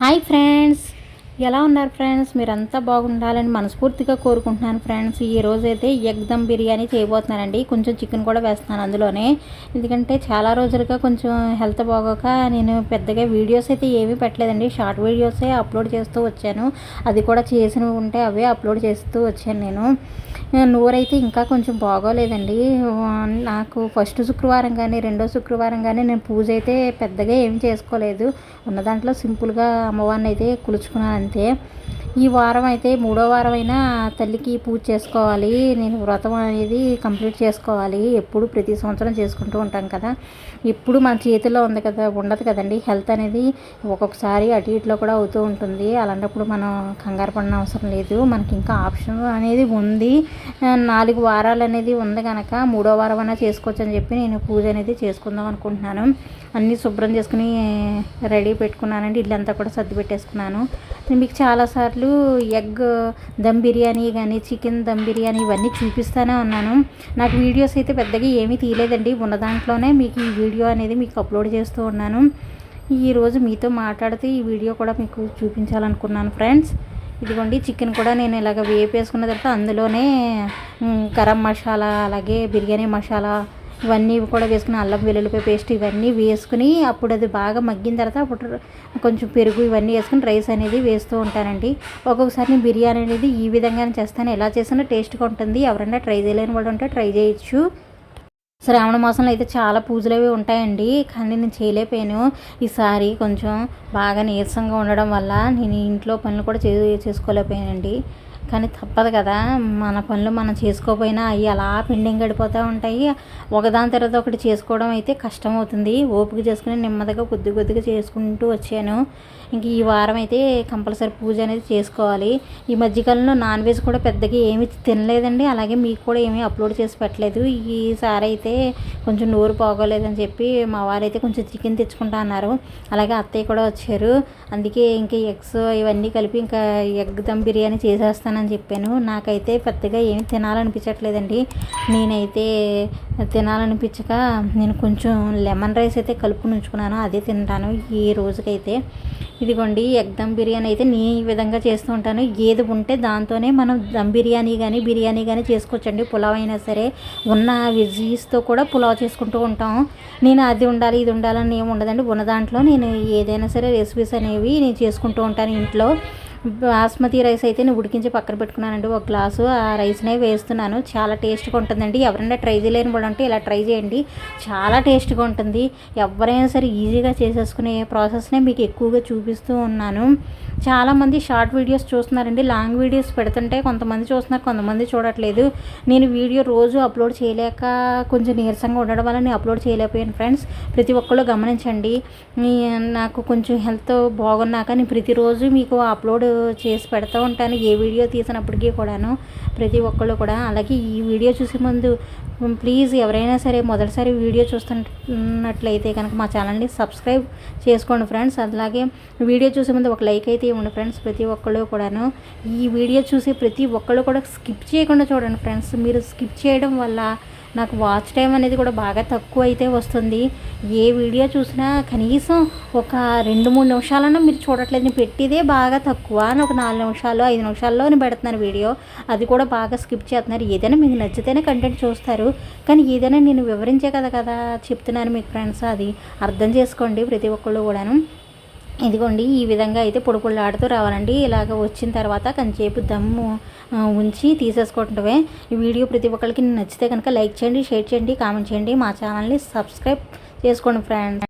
Hi friends ఎలా ఉన్నారు friends మీరంతా బాగుండాలని మనస్ఫూర్తిగా కోరుకుంటున్నాను ఫ్రెండ్స్ ఈ అయితే ఎగ్ దమ్ బిర్యానీ చేయబోతున్నానండి. కొంచెం చికెన్ కూడా వేస్తున్నాను అందులోనే. ఎందుకంటే చాలా రోజులుగా కొంచెం హెల్త్ బాగోక నేను పెద్దగా వీడియోస్ అయితే ఏమీ పెట్టలేదండి. షార్ట్ వీడియోసే అప్లోడ్ చేస్తూ వచ్చాను. అది కూడా చేసినవి ఉంటే అవే అప్లోడ్ చేస్తూ వచ్చాను నేను. నోరైతే ఇంకా కొంచెం బాగోలేదండి. నాకు ఫస్ట్ శుక్రవారం కానీ రెండో శుక్రవారం కానీ నేను పూజ అయితే పెద్దగా ఏం చేసుకోలేదు. ఉన్న దాంట్లో సింపుల్గా అమ్మవారిని అయితే కులుచుకున్నాను છે. ఈ వారం అయితే మూడో వారం అయినా తల్లికి పూజ చేసుకోవాలి. నేను వ్రతం అనేది కంప్లీట్ చేసుకోవాలి. ఎప్పుడు ప్రతి సంవత్సరం చేసుకుంటూ ఉంటాం కదా. ఇప్పుడు మన చేతిలో ఉంది కదా ఉండదు కదండి. హెల్త్ అనేది ఒక్కొక్కసారి అటు ఇటులో కూడా అవుతూ ఉంటుంది. అలాంటప్పుడు మనం కంగారు పడిన అవసరం లేదు. మనకి ఇంకా ఆప్షన్ అనేది ఉంది. నాలుగు వారాలు అనేది ఉంది కనుక మూడో వారం అయినా చేసుకోవచ్చు అని చెప్పి నేను పూజ అనేది చేసుకుందాం అనుకుంటున్నాను. అన్నీ శుభ్రం చేసుకుని రెడీ పెట్టుకున్నానండి. ఇల్లంతా కూడా సర్ది పెట్టేసుకున్నాను. నేను మీకు చాలాసార్లు ఎగ్ దమ్ బిర్యానీ కానీ చికెన్ దమ్ బిర్యానీ ఇవన్నీ చూపిస్తూనే ఉన్నాను. నాకు వీడియోస్ అయితే పెద్దగా ఏమీ తీయలేదండి. ఉన్న దాంట్లోనే మీకు ఈ వీడియో అనేది మీకు అప్లోడ్ చేస్తూ ఉన్నాను. ఈరోజు మీతో మాట్లాడితే ఈ వీడియో కూడా మీకు చూపించాలనుకున్నాను ఫ్రెండ్స్. ఇదిగోండి చికెన్ కూడా నేను ఇలాగ వేపేసుకున్న తర్వాత అందులోనే గరం మసాలా అలాగే బిర్యానీ మసాలా ఇవన్నీ కూడా వేసుకుని అల్లం వెల్లుల్లిపాయ పేస్ట్ ఇవన్నీ వేసుకుని అప్పుడు అది బాగా మగ్గిన తర్వాత అప్పుడు కొంచెం పెరుగు ఇవన్నీ వేసుకుని రైస్ అనేది వేస్తూ ఉంటానండి. ఒక్కొక్కసారి నేను బిర్యానీ అనేది ఈ విధంగానే చేస్తాను. ఎలా చేసినా టేస్ట్గా ఉంటుంది. ఎవరైనా ట్రై చేయలేని వాళ్ళు ఉంటే ట్రై చేయొచ్చు. శ్రావణ మాసంలో అయితే చాలా పూజలు అవి ఉంటాయండి. కానీ నేను చేయలేకపోయాను. ఈసారి కొంచెం బాగా నీరసంగా ఉండడం వల్ల నేను ఇంట్లో పనులు కూడా చే చేసుకోలేకపోయానండి. కానీ తప్పదు కదా. మన పనులు మనం చేసుకోకపోయినా అవి అలా పెండింగ్ గడిపోతూ ఉంటాయి. ఒకదాని తర్వాత ఒకటి చేసుకోవడం అయితే కష్టం అవుతుంది ఓపిక చేసుకుని నెమ్మదిగా కొద్ది కొద్దిగా చేసుకుంటూ వచ్చాను. ఇంక ఈ వారం అయితే కంపల్సరీ పూజ అనేది చేసుకోవాలి. ఈ మధ్యకాలంలో నాన్ వెజ్ కూడా పెద్దగా ఏమి తినలేదండి. అలాగే మీకు కూడా ఏమీ అప్లోడ్ చేసి పెట్టలేదు. ఈసారి అయితే కొంచెం నోరు పోగోలేదని చెప్పి మా వారైతే కొంచెం చికెన్ తెచ్చుకుంటా అన్నారు. అలాగే అత్తయ్య కూడా వచ్చారు. అందుకే ఇంకా ఎగ్స్ ఇవన్నీ కలిపి ఇంకా ఎగ్ దమ్ బిర్యానీ చేసేస్తాను అని చెప్పాను. నాకైతే పెద్దగా ఏమి తినాలనిపించట్లేదండి. నేనైతే తినాలనిపించక నేను కొంచెం లెమన్ రైస్ అయితే కలుపుకుని ఉంచుకున్నాను. అదే తింటాను ఈ రోజుకైతే. ఇదిగోండి ఎగ్ దమ్ బిర్యానీ అయితే నేను ఈ విధంగా చేస్తూ ఉంటాను. ఏది ఉంటే దాంతోనే మనం దమ్ బిర్యానీ కానీ బిర్యానీ కానీ చేసుకోవచ్చండి. పులావ్ అయినా సరే ఉన్న వెజీస్తో కూడా పులావ్ చేసుకుంటూ ఉంటాం. నేను అది ఉండాలి ఇది ఉండాలని ఏమి ఉండదండి. ఉన్న దాంట్లో నేను ఏదైనా సరే రెసిపీస్ అనేవి నేను చేసుకుంటూ ఉంటాను ఇంట్లో. బాస్మతి రైస్ అయితే నేను ఉడికించి పక్కన పెట్టుకున్నానండి. ఒక గ్లాసు ఆ రైస్నే వేస్తున్నాను. చాలా టేస్ట్గా ఉంటుందండి. ఎవరైనా ట్రై చేయలేని కూడా అంటే ఇలా ట్రై చేయండి. చాలా టేస్ట్గా ఉంటుంది. ఎవరైనా సరే ఈజీగా చేసేసుకునే ప్రాసెస్నే మీకు ఎక్కువగా చూపిస్తూ ఉన్నాను. చాలామంది షార్ట్ వీడియోస్ చూస్తున్నారండి. లాంగ్ వీడియోస్ పెడుతుంటే కొంతమంది చూస్తున్నారు కొంతమంది చూడట్లేదు. నేను వీడియో రోజు అప్లోడ్ చేయలేక కొంచెం నీరసంగా ఉండడం వల్ల నేను అప్లోడ్ చేయలేకపోయాను ఫ్రెండ్స్. ప్రతి ఒక్కళ్ళు గమనించండి. నాకు కొంచెం హెల్త్ బాగున్నాక నేను ప్రతిరోజు మీకు అప్లోడ్ చేసి పెడతా ఉంటాను ఏ వీడియో తీసినప్పటికీ కూడాను ప్రతి ఒక్కళ్ళు కూడా. అలాగే ఈ వీడియో చూసే ముందు ప్లీజ్ ఎవరైనా సరే మొదటిసారి వీడియో చూస్తున్నట్లయితే కనుక మా ఛానల్ని సబ్స్క్రైబ్ చేసుకోండి ఫ్రెండ్స్. అలాగే వీడియో చూసే ముందు ఒక లైక్ అయితే ఇవ్వండి ఫ్రెండ్స్ ప్రతి ఒక్కళ్ళు కూడాను. ఈ వీడియో చూసి ప్రతి ఒక్కళ్ళు కూడా స్కిప్ చేయకుండా చూడండి ఫ్రెండ్స్. మీరు స్కిప్ చేయడం వల్ల నాకు వాచ్ టైం అనేది కూడా బాగా తక్కువ అయితే వస్తుంది. ఏ వీడియో చూసినా కనీసం ఒక రెండు మూడు నిమిషాలన్నా మీరు చూడట్లేదు. నేను పెట్టిదే బాగా తక్కువ ఒక నాలుగు నిమిషాలు ఐదు నిమిషాల్లో నేను పెడుతున్నాను వీడియో అది కూడా బాగా స్కిప్ చేస్తున్నారు. ఏదైనా మీకు నచ్చితేనే కంటెంట్ చూస్తారు. కానీ ఏదైనా నేను వివరించే కదా కదా చెప్తున్నాను మీకు ఫ్రెండ్స్ అది. అర్థం చేసుకోండి ప్రతి ఒక్కళ్ళు కూడాను. ఇదిగోండి ఈ విధంగా అయితే పొడి ఆడుతూ రావాలండి. ఇలాగ వచ్చిన తర్వాత కొంచెంసేపు దమ్ము ఉంచి తీసేసుకోవటమే. ఈ వీడియో ప్రతి ఒక్కరికి నచ్చితే కనుక లైక్ చేయండి షేర్ చేయండి కామెంట్ చేయండి. మా ఛానల్ని సబ్స్క్రైబ్ చేసుకోండి ఫ్రెండ్స్.